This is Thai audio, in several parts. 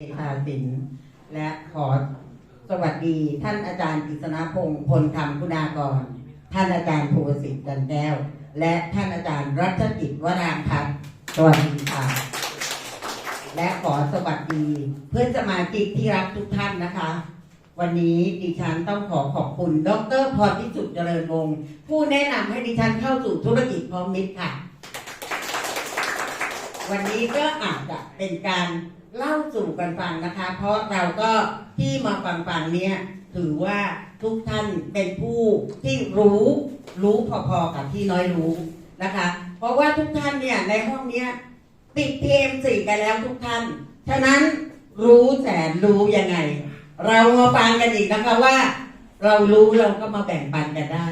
เอกาสินและขอสวัสดีท่านอาจารย์กฤษณพงศ์พลคำคุณากร ท่านอาจารย์ภูวสิทธิ์จันแก้ว และท่านอาจารย์รัชกิจวรางพัฒน์สวัสดีค่ะ และขอสวัสดีเพื่อนสมาชิกที่รักทุกท่านนะคะ วันนี้ดิฉันต้องขอขอบคุณ ดรพรพิสุทธิ์เจริญวงศ์ผู้แนะนำให้ดิฉันเข้าสู่ธุรกิจพร้อมมิตรค่ะ วันนี้ก็อาจจะเป็นการเล่าสู่กันฟังนะคะ เพราะเราก็ที่มาฟังฟังเนี่ยถือว่าทุกท่านเป็นผู้ที่รู้รู้พอๆกับที่น้อยรู้นะคะ เพราะว่าทุกท่านเนี่ยในห้องเนี้ยติดเทมสี่กันแล้วทุกท่าน ฉะนั้นรู้แสนรู้ยังไง เรามาฟังกันอีกนะคะว่า เรารู้เราก็มาแบ่งปันกันได้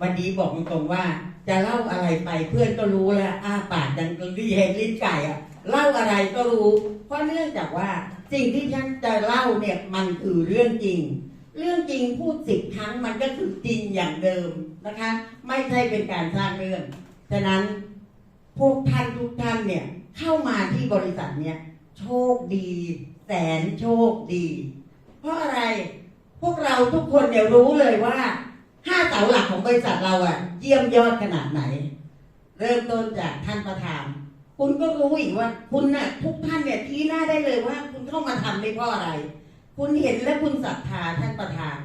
วันนี้บอกตรงๆว่า จะเล่าอะไรไปเพื่อนก็รู้แล้วอ้าปากดังรีเห็นลิ้นไก่อะเล่าอะไรก็รู้ เพราะเนื่องจากว่าสิ่งที่ฉันจะเล่าเนี่ยมันคือเรื่องจริง เรื่องจริงพูดสิบครั้งมันก็คือจริงอย่างเดิมนะคะ ไม่ใช่เป็นการสร้างเรื่องฉะนั้นพวกท่านทุกท่านเนี่ยเข้ามาที่บริษัทเนี่ยโชคดี แสนโชคดี เพราะอะไรพวกเราทุกคนเนี่ยรู้เลยว่า ห้าเสาหลักของบริษัทเราอะเยี่ยมยอดขนาดไหน เริ่มต้นจากท่านประธาน คุณก็รู้อีกว่า คุณน่ะ ทุกท่านเนี่ยที่หน้าได้เลยว่า คุณเข้ามาทำไม่เพราะอะไร คุณเห็นและคุณศรัทธาท่านประธาน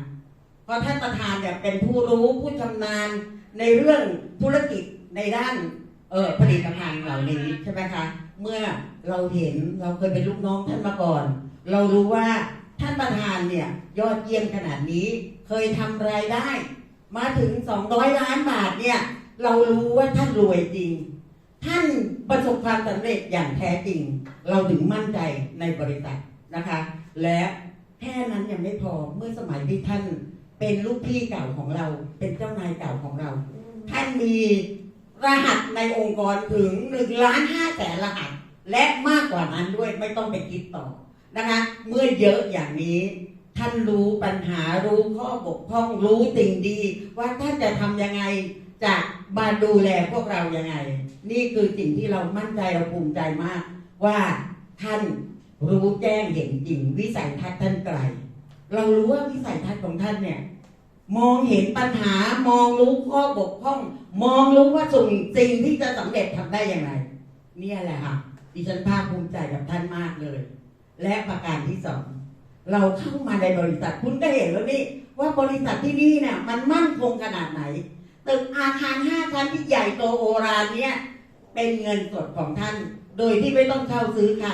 เพราะท่านประธานเนี่ยเป็นผู้รู้ผู้ชำนาญในเรื่องธุรกิจในด้านเออผลิตภัณฑ์เหล่านี้ใช่ไหมคะ เมื่อเราเห็นเราเคยเป็นลูกน้องท่านมาก่อน เรารู้ว่าท่านประธานเนี่ยยอดเยี่ยมขนาดนี้ เคยทำรายได้ มาถึง200ล้านบาทเนี่ย เรารู้ว่าท่านรวยจริง ท่านประสบความสำเร็จอย่างแท้จริง เราถึงมั่นใจในบริษัทนะคะ และแค่นั้นยังไม่พอเมื่อสมัยที่ท่านเป็นลูกพี่เก่าของเรา เป็นเจ้านายเก่าของเรา ท่านมีรหัสในองค์กรถึง1ล้าน5แสนรหัส และมากกว่านั้นด้วยไม่ต้องไปคิดต่อนะคะ เมื่อเยอะอย่างนี้ ท่านรู้ปัญหารู้ข้อบกพร่องรู้สิ่งดี ว่าท่านจะทำยังไงจะมาดูแลพวกเรายังไง นี่คือสิ่งที่เรามั่นใจเราภูมิใจมาก ว่าท่านรู้แจ้งเห็นจริง วิสัยทัศน์ท่านไกล เรารู้ว่าวิสัยทัศน์ของท่านเนี่ย มองเห็นปัญหามองรู้ข้อบกพร่อง มองรู้ว่าสิ่งสิ่งที่จะสำเร็จทำได้อยังไงเนี่ยแหละค่ะดิฉันภาคภูมิใจกับท่านมากเลย และประการที่สอง เราเข้ามาในบริษัทคุณก็เห็นแล้วนี่ว่าบริษัทที่นี่เนี่ยมันมั่นคงขนาดไหนตึกอาคารห้าชั้นที่ใหญ่โตโอฬารเนี่ยเป็นเงินสดของท่าน โดยที่ไม่ต้องเข้าซื้อใคร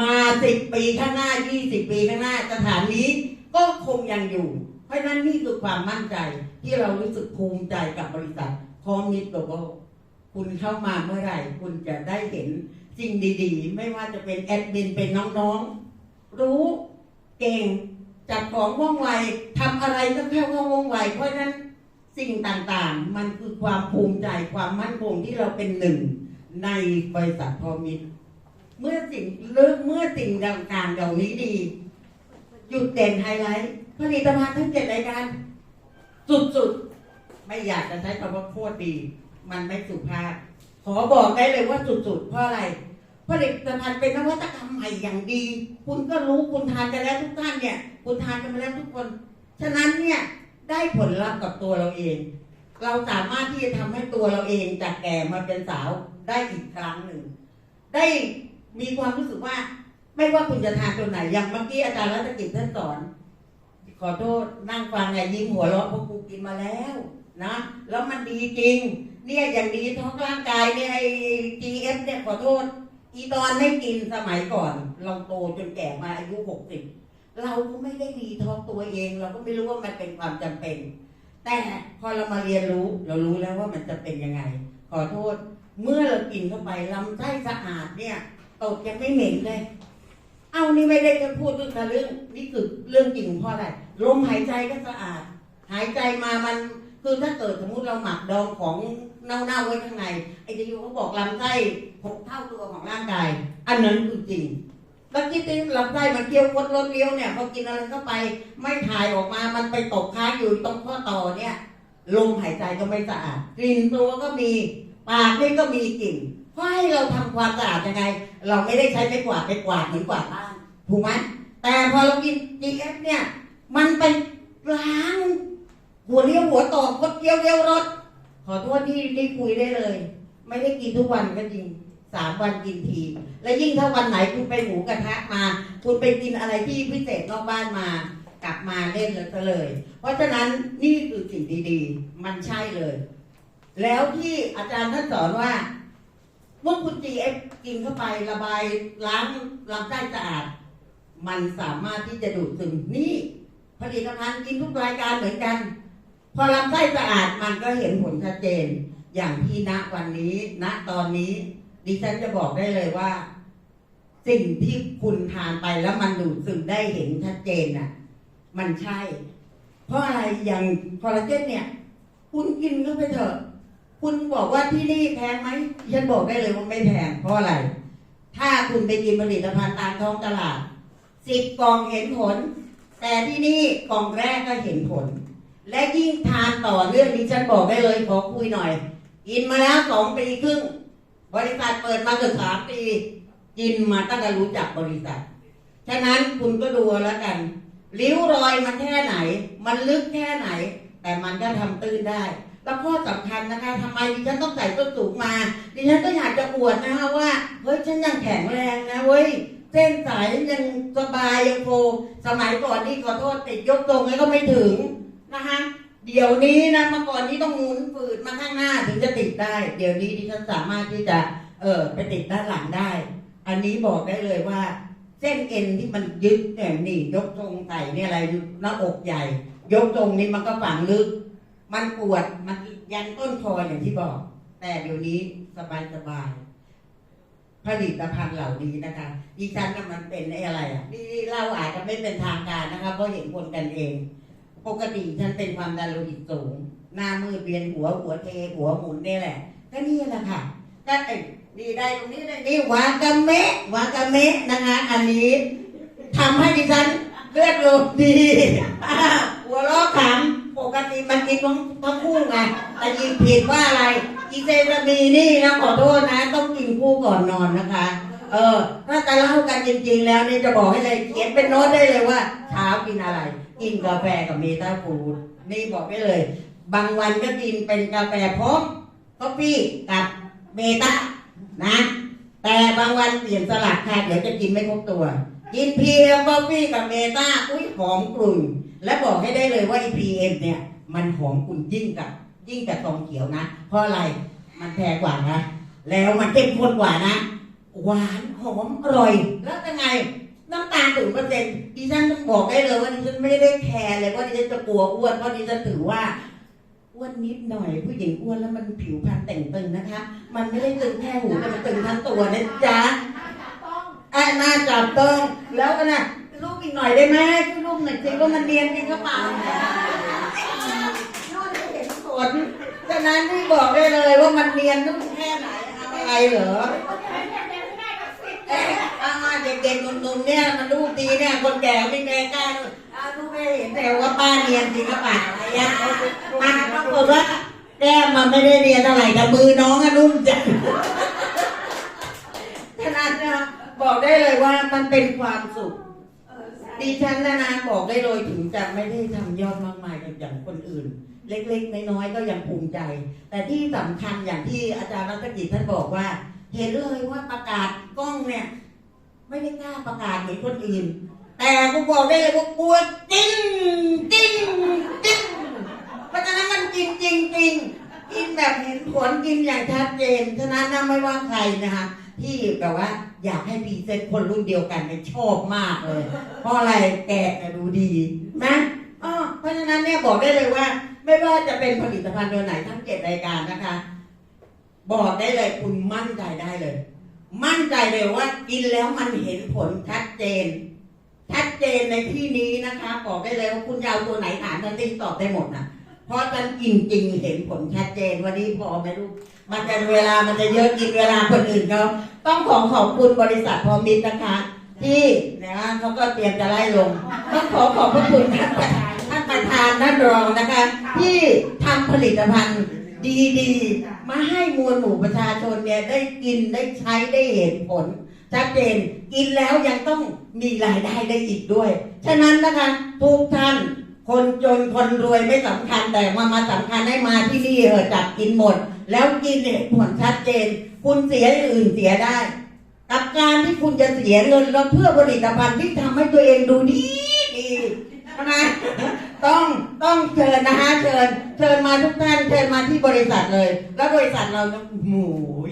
มาสิบปีข้างหน้ายี่สิบปีข้างหน้าสถานนี้ก็คงยังอยู่ เพราะฉะนั้นนี่คือความมั่นใจที่เรารู้สึกภูมิใจกับบริษัทคอมมิตโกลบอลคุณเข้ามาเมื่อไหร่ คุณจะได้เห็นสิ่งดีๆ ไม่ว่าจะเป็นแอดมินเป็นน้องๆ รู้ เก่งจัดของว่องไวทำอะไรก็แค่ว่าว่องไว เพราะนั้นสิ่งต่างๆ มันคือความภูมิใจความมั่นคงที่เราเป็นหนึ่งในบริษัทพอมิตรเมื่อสิ่งเลิกเมื่อสิ่งต่างๆเหล่านี้ดีจุดเด่นไฮไลท์ผลิตภัณฑ์ทั้งเจ็ดรายการสุดๆ ไม่อยากจะใช้คำว่าโคตรดี มันไม่สุภาพ ขอบอกได้เลยว่าสุดๆ เพราะอะไร ผลิตภัณฑ์เป็นนวัตกรรมใหม่อย่างดี คุณก็รู้คุณทานกันแล้วทุกท่านเนี่ย คุณทานกันมาแล้วทุกคน ฉะนั้นเนี่ยได้ผลลัพธ์กับตัวเราเอง เราสามารถที่จะทำให้ตัวเราเองจากแก่มาเป็นสาวได้อีกครั้งหนึ่ง ได้มีความรู้สึกว่า ไม่ว่าคุณจะทานตัวไหน อย่างเมื่อกี้อาจารย์รัตกิจท่านสอน ขอโทษนั่งฟังไงยิ้มหัวเราะเพราะกูกินมาแล้วนะ แล้วมันดีจริง เนี่ยอย่างดีท้องร่างกายเนี่ยไอ้ GF เนี่ยขอโทษ อีตอนไม่กินสมัยก่อน เราโตจนแก่มาอายุหกสิบเราก็ไม่ได้ดีท้องตัวเอง เราก็ไม่รู้ว่ามันเป็นความจำเป็น แต่พอเรามาเรียนรู้ เรารู้แล้วว่ามันจะเป็นยังไง ขอโทษ เมื่อเรากินเข้าไปลำไส้สะอาดเนี่ยตดยังไม่เหม็นเลย เอานี่ไม่ได้แค่พูดเรื่องทะลึ่งนี่คือเรื่องจริงเพราะอะไรลมหายใจก็สะอาด หายใจมามันคือถ้าเกิดสมมติเราหมักดองของ เน่าๆไว้ข้างในไอ้ที่เขาบอกลำไส้หกเท่าตัวของร่างกาย อันนั้นคือจริงแล้วคิดดูลำไส้มันเคี้ยวคดรถเลี้ยวเนี่ยพอกินอะไรเข้าไป ไม่ถ่ายออกมามันไปตกค้างอยู่ตรงข้อต่อเนี่ยลมหายใจก็ไม่สะอาดกลิ่นตัวก็มีปากนี่ก็มีกลิ่นเพราะให้เราทำความสะอาดยังไง เราไม่ได้ใช้ไม้กวาดไปกวาดเหมือนกวาดบ้านถูกไหมแต่พอเรากิน GF เนี่ย มันไปล้างหัวเลี้ยวหัวต่อคดเกี้ยวเลี้ยวรถ อโทษที่ที่คุยได้เลย ไม่ได้กินทุกวันก็จริงสามวันกินที และยิ่งถ้าวันไหนคุณไปหมูกระทะมา คุณไปกินอะไรที่พิเศษนอกบ้านมากลับมาเล่นเลยซะเลย เพราะฉะนั้นนี่คือสิ่งดีๆ มันใช่เลย แล้วที่อาจารย์ท่านสอนว่าเมื่อคุณ GF กินเข้าไประบายล้างลำไส้สะอาด มันสามารถที่จะดูดซึมนี่ผลิตภัณฑ์กินทุกรายการเหมือนกัน พอลำไส้สะอาดมันก็เห็นผลชัดเจน อย่างที่ณวันนี้ณตอนนี้ ดิฉันจะบอกได้เลยว่า สิ่งที่คุณทานไปแล้วมันดูดซึมได้เห็นชัดเจนน่ะ มันใช่ เพราะอะไรอย่างคอลลาเจนเนี่ย คุณกินเข้าไปเถอะ คุณบอกว่าที่นี่แพงไหมดิฉันบอกได้เลยว่าไม่แพงเพราะอะไร ถ้าคุณไปกินผลิตภัณฑ์ตามท้องตลาดสิบกล่องเห็นผล แต่ที่นี่กล่องแรกก็เห็นผล และยิ่งทานต่อเนื่องดิฉันบอกได้เลยขอคุยหน่อย กินมาแล้วสองปีครึ่ง บริษัทเปิดมาเกือบสามปี กินมาตั้งแต่รู้จักบริษัท ฉะนั้นคุณก็ดูแล้วกัน ริ้วรอยมันแค่ไหน มันลึกแค่ไหน แต่มันก็ทำตื้นได้ แล้วข้อสำคัญนะคะทำไมดิฉันต้องใส่ส้นสูงมาดิฉันก็อยากจะอวดนะคะว่าเฮ้ยฉันยังแข็งแรงนะเว้ยเส้นสายยังสบายยังโฟสมัยก่อนนี่ขอโทษติดยกตรงแล้วก็ไม่ถึง นะคะเดี๋ยวนี้นะเมื่อก่อนนี้ต้องหมุนฝืดมาข้างหน้าถึงจะติดได้ เดี๋ยวนี้ดิฉันสามารถที่จะเออไปติดด้านหลังได้ อันนี้บอกได้เลยว่า เส้นเอ็นที่มันยึดเนี่ยนี่ยกทรงไตเนี่ยอะไรหน้าอกใหญ่ ยกทรงนี้มันก็ฝังลึก มันปวดมันยันต้นคออย่างที่บอก แต่เดี๋ยวนี้สบายสบายผลิตภัณฑ์เหล่านี้นะคะดิฉันน่ะมันเป็นไอ้อะไรอะนี่เราอาจจะไม่เป็นทางการนะคะเพราะเห็นคนกันเอง ปกติฉันเป็นความดันโลหิตสูง หน้ามืดเวียนหัวหัวเทหัวหมุนนี่แหละ ก็นี่แหละค่ะก็ไอ้ดีได้ตรงนี้ได้นี่วากาเมะวากาเมะนะคะอันนี้ทำให้ดิฉันเลือดลมดีหัวเราะขำปกติมันกินทั้งทั้งคู่ไงแต่ยิงผิดว่าอะไรอีเซซามีนี่นะขอโทษนะ ต้องกินคู่ก่อนนอนนะคะ เออ ถ้าจะเล่ากันจริง ๆ แล้วนี่จะบอกให้เลยเขียนเป็นโน้ตได้เลยว่าเช้ากินอะไร กินกาแฟกับเมตาฟูดนี่บอกได้เลย บางวันก็กินเป็นกาแฟพร้อมกาแฟกับเมตานะ แต่บางวันเปลี่ยนสลัดค่ะเดี๋ยวจะกินไม่ครบตัว กินเพียวกาแฟกับเมตาอุ้ยหอมกลุ่น และบอกให้ได้เลยว่า EPM เนี่ย มันหอมกลุ่นยิ่งกับ ยิ่งกับตองเขียวนะ เพราะอะไรมันแพงกว่านะแล้วมันเข้มข้นกว่านะ หวานหอมอร่อยแล้วยังไง น้ำตาลถึงเปอร์เซ็นต์ดิฉันต้องบอกได้เลยว่าดิฉันไม่ได้แคร์เลยว่าดิฉันจะกลัวอ้วนเพราะดิฉันถือว่าอ้วนนิดหน่อย ผู้หญิงอ้วนแล้วมันผิวพรรณแต่งตึงนะคะ มันไม่ได้ตึงแค่หูแต่มันตึงทั้งตัวนะจ๊ะไอ้หน้าจับต้องแล้วก็นะรูปอีกหน่อยได้ไหมช่วยรูปหน่อยสิว่ามันเนียนจริงหรือเปล่านู่นเห็นผลฉะนั้นที่บอกได้เลยว่ามันเนียนต้องแค่ไหนอะไรเหรอ เด็กๆหนุ่มๆเนี่ยมันรูปดีเนี่ยคนแก่ไม่แม่กล้าดูอาลูกไม่เห็นแต่ว่าป้าเรียนจริงหรือเปล่าอะไรเงี้ยมันปรากฏว่าแก้มมันไม่ได้เรียนเท่าไหร่แต่มือน้องอะนุ่มจังฉะนั้นนะบอกได้เลยว่ามันเป็นความสุขดิฉันนะนะบอกได้เลยถึงจะไม่ได้ทำยอดมากมายอย่างคนอื่น เล็กๆน้อยๆก็ยังภูมิใจ แต่ที่สำคัญอย่างที่อาจารย์รัตกิจท่านบอกว่า เห็นเลยว่าประกาศกล้องเนี่ย ไม่ได้กล้าประกาศเหมือนคนอื่น แต่กูบอกได้เลยว่ากลัวจริงจริงจริงเพราะฉะนั้นมันจริงจริงจริงกินแบบเห็นผลกินอย่างชัดเจนฉะนั้นนะไม่ว่าใครนะคะที่แบบว่า อยากให้พรีเซนต์คนรุ่นเดียวกันเนี่ยชอบมากเลย เพราะอะไรแกเนี่ยดูดีนะอ๋อเพราะฉะนั้นเนี่ยบอกได้เลยว่า ไม่ว่าจะเป็นผลิตภัณฑ์ตัวไหนทั้งเจ็ดรายการนะคะ บอกได้เลยคุณมั่นใจได้เลย มั่นใจเลยว่ากินแล้วมันเห็นผลชัดเจน ชัดเจนในที่นี้นะคะบอกได้เลยว่าคุณจะเอาตัวไหนถามฉันติ้งตอบได้หมดนะเพราะฉันกินจริงเห็นผลชัดเจนวันนี้พอไหมลูกมันจะเวลามันจะเยอะกินเวลาคนอื่นเขาต้องขอขอบคุณบริษัทพอมิตรนะคะ ที่นะเขาก็เตรียมจะไล่ลงต้องขอขอบพระคุณท่านประธานท่านประธานท่านรองนะคะ ที่ทำผลิตภัณฑ์ ดีๆ มาให้มวลหมู่ประชาชนเนี่ยได้กินได้ใช้ได้เห็นผลชัดเจนกินแล้วยังต้องมีรายได้ได้อีกด้วย ฉะนั้นนะคะทุกท่านคนจนคนรวยไม่สำคัญแต่มามาสำคัญให้มาที่นี่เถอะจับกินหมด แล้วกินเห็นผลชัดเจน คุณเสียอย่างอื่นเสียได้กับการที่คุณจะเสียเงินแล้วเพื่อผลิตภัณฑ์ที่ทำให้ตัวเองดูดีดีใช่ไหมต้องต้อง เชิญนะคะเชิญ เชิญมาทุกท่านเชิญมาที่บริษัทเลย แล้วบริษัทเราหมู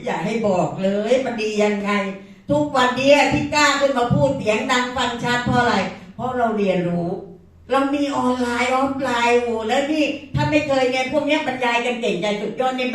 อย่าให้บอกเลยมันดียังไง ทุกวันนี้ที่กล้าขึ้นมาพูดเสียงดังฟังชัดเพราะอะไร เพราะเราเรียนรู้ เรามีออนไลน์ออฟไลน์โอ้โหแล้วนี่ถ้าไม่เคยเนี่ยพวกนี้บรรยายกันเก่งใจสุดยอดนี่